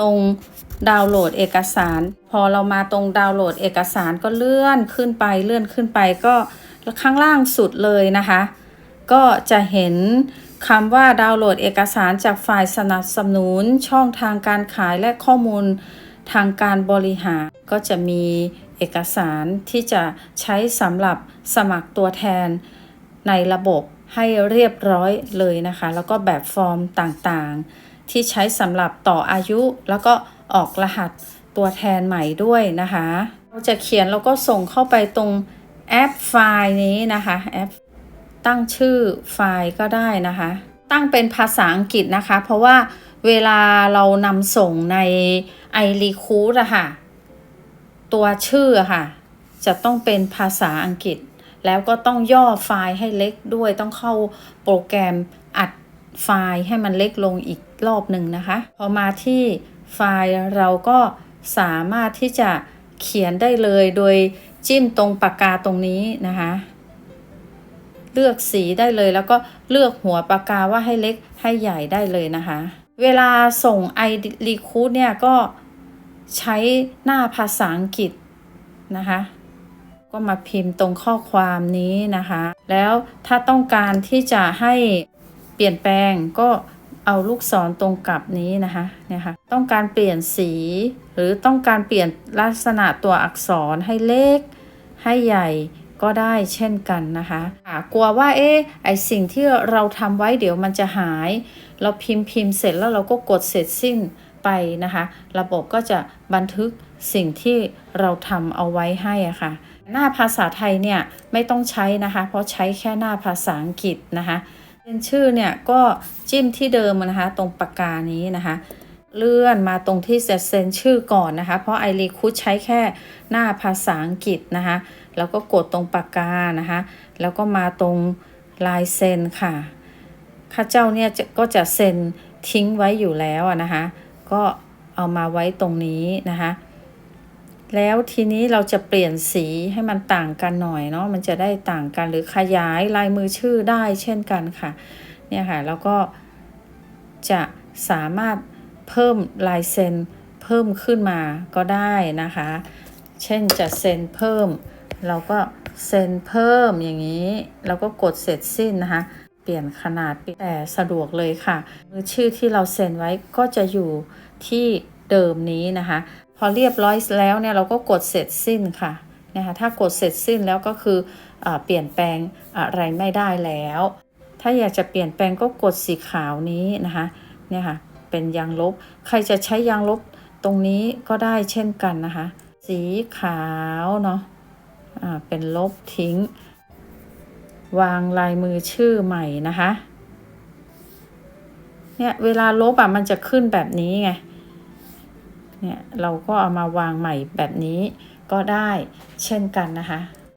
ตรงดาวน์โหลดเอกสาร พอเรามาตรงดาวน์โหลดเอกสารก็เลื่อนขึ้นไปเลื่อนขึ้นไปก็ข้างล่างสุดเลยนะคะ ก็จะเห็นคำว่าดาวน์โหลดเอกสารจากฝ่ายสนับสนุนช่องทางการขายและข้อมูลทางการบริหารก็จะมีเอกสารที่จะใช้สำหรับสมัครตัวแทนในระบบให้เรียบร้อยเลยนะคะ แล้วก็แบบฟอร์มต่างๆ ที่ใช้สำหรับต่ออายุ แล้วก็ออกรหัสตัวแทนใหม่ด้วยนะคะเราจะเขียนแล้วก็ส่งเข้าไปตรงแอปไฟล์นี้นะคะแอปตั้งชื่อไฟล์ก็ได้นะคะ ตั้งเป็นภาษาอังกฤษนะคะ เพราะว่าเวลาเรานำส่งใน i r e c r u i t อะค่ะ ตัวชื่อะค่ะ จะต้องเป็นภาษาอังกฤษ แล้วก็ต้องย่อไฟล์ให้เล็กด้วยต้องเข้าโปรแกรมอัด ไฟล์ให้มันเล็กลงอีกรอบหนึ่งนะคะ พอมาที่ไฟล์เราก็สามารถที่จะเขียนได้เลยโดยจิ้มตรงปากกาตรงนี้นะคะ เลือกสีได้เลยแล้วก็เลือกหัวปากกาว่าให้เล็กให้ใหญ่ได้เลยนะคะ เวลาส่ง i r e c r u i t เนี่ยก็ใช้หน้าภาษาอังกฤษนะคะ ก็มาพิมพ์ตรงข้อความนี้นะคะ แล้วถ้าต้องการที่จะให้ ปลี่ยนแปลงก็เอาลูกศรตรงกลับนี้นะคะเนี่ยค่ะต้องการเปลี่ยนสี หรือต้องการเปลี่ยนลักษณะตัวอักษรให้เล็ก ให้ใหญ่ก็ได้เช่นกันนะคะอ่ากลัวว่าเอ๊ะไอสิ่งที่เราทำไว้เดี๋ยวมันจะหาย เราพิมพ์พิมพ์เสร็จแล้วเราก็กดเสร็จสิ้นไปนะคะ ระบบก็จะบันทึกสิ่งที่เราทำเอาไว้ให้อะค่ะ หน้าภาษาไทยเนี่ยไม่ต้องใช้นะคะ เพราะใช้แค่หน้าภาษาอังกฤษนะคะ เป็นชื่อเนี่ยก็จิ้มที่เดิมนะคะ ตรงปากกานี้นะคะ เลื่อนมาตรงที่เซ็นชื่อก่อนนะคะ เพราะไอรีคูดใช้แค่หน้าภาษาอังกฤษนะคะ แล้วก็กดตรงปากกานะคะ แล้วก็มาตรงลายเซ็นค่ะข้าเจ้าเนี่ยก็จะเซ็นทิ้งไว้อยู่แล้วนะคะ ก็เอามาไว้ตรงนี้นะคะ แล้วทีนี้เราจะเปลี่ยนสีให้มันต่างกันหน่อยเนาะมันจะได้ต่างกันหรือขยายลายมือชื่อได้เช่นกันค่ะเนี่ยค่ะแล้วก็จะสามารถเพิ่มลายเซ็นเพิ่มขึ้นมาก็ได้นะคะ เช่นจะเซ็นเพิ่ม เราก็เซ็นเพิ่มอย่างนี้แล้วก็กดเสร็จสิ้นนะคะเปลี่ยนขนาดแต่สะดวกเลยค่ะมือชื่อที่เราเซ็นไว้ก็จะอยู่ที่ เดิมนี้นะคะ พอเรียบร้อยแล้วเนี่ยเราก็กดเสร็จสิ้นค่ะนะคะถ้ากดเสร็จสิ้นแล้วก็คืออเปลี่ยนแปลงอะไรไม่ได้แล้ว ถ้าอยากจะเปลี่ยนแปลงก็กดสีขาวนี้นะคะเนี่ยค่ะเป็นยางลบ ใครจะใช้ยางลบตรงนี้ก็ได้เช่นกันนะคะ สีขาวเนาะอ่าเป็นลบทิ้ง วางลายมือชื่อใหม่นะคะเนี่ยเวลาลบอะมันจะขึ้นแบบนี้ไง เนี่ยเราก็เอามาวางใหม่แบบนี้ก็ได้เช่นกันนะคะ